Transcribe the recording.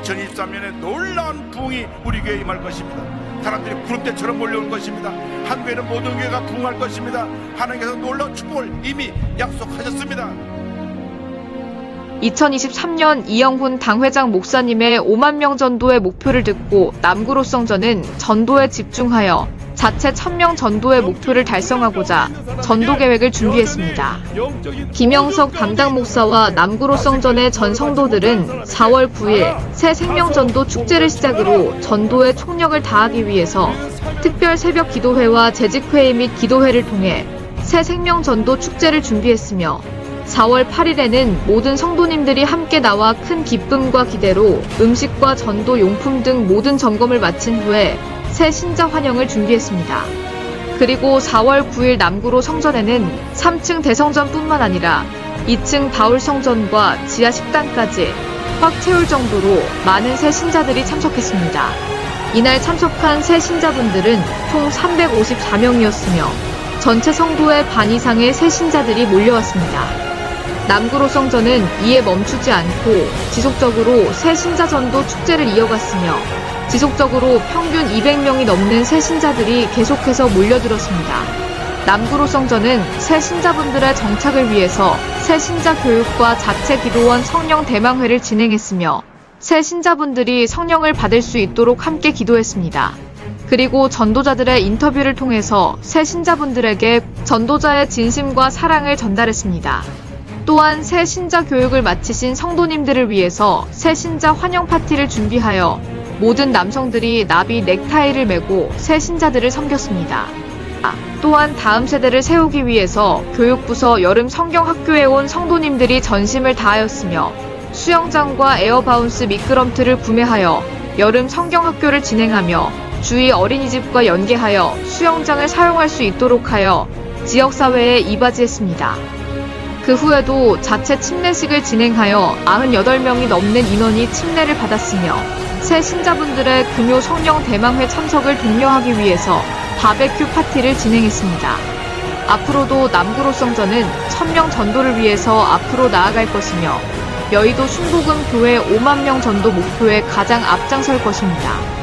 2023년에 놀라운 부흥이 우리 교회에 임할 것입니다. 사람들이 구름 때처럼 몰려올 것입니다. 한국에는 모든 교회가 부흥할 것입니다. 하나님께서 놀라운 축복을 이미 약속하셨습니다. 2023년 이영훈 당회장 목사님의 5만 명 전도의 목표를 듣고 남구로성전은 전도에 집중하여 자체 1000명 전도의 목표를 달성하고자 전도 계획을 준비했습니다. 김영석 담당 목사와 남구로성전의 전 성도들은 4월 9일 새 생명전도 축제를 시작으로 전도에 총력을 다하기 위해서 특별 새벽 기도회와 재직회의 및 기도회를 통해 새 생명전도 축제를 준비했으며 4월 8일에는 모든 성도님들이 함께 나와 큰 기쁨과 기대로 음식과 전도 용품 등 모든 점검을 마친 후에 새 신자 환영을 준비했습니다. 그리고 4월 9일 남구로 성전에는 3층 대성전뿐만 아니라 2층 바울 성전과 지하 식당까지 꽉 채울 정도로 많은 새 신자들이 참석했습니다. 이날 참석한 새 신자분들은 총 354명이었으며 전체 성도의 반 이상의 새 신자들이 몰려왔습니다. 남구로 성전은 이에 멈추지 않고 지속적으로 새 신자전도 축제를 이어갔으며 지속적으로 평균 200명이 넘는 새 신자들이 계속해서 몰려들었습니다. 남구로 성전은 새 신자분들의 정착을 위해서 새 신자 교육과 자체 기도원 성령 대망회를 진행했으며 새 신자분들이 성령을 받을 수 있도록 함께 기도했습니다. 그리고 전도자들의 인터뷰를 통해서 새 신자분들에게 전도자의 진심과 사랑을 전달했습니다. 또한 새 신자 교육을 마치신 성도님들을 위해서 새 신자 환영 파티를 준비하여 모든 남성들이 나비 넥타이를 메고 새 신자들을 섬겼습니다. 아, 또한 다음 세대를 세우기 위해서 교육부서 여름 성경학교에 온 성도님들이 전심을 다하였으며 수영장과 에어바운스 미끄럼틀을 구매하여 여름 성경학교를 진행하며 주위 어린이집과 연계하여 수영장을 사용할 수 있도록 하여 지역사회에 이바지했습니다. 그 후에도 자체 침례식을 진행하여 98명이 넘는 인원이 침례를 받았으며 새 신자분들의 금요 성령 대망회 참석을 독려하기 위해서 바베큐 파티를 진행했습니다. 앞으로도 남구로 성전은 1000명 전도를 위해서 앞으로 나아갈 것이며 여의도 순복음 교회 5만 명 전도 목표에 가장 앞장설 것입니다.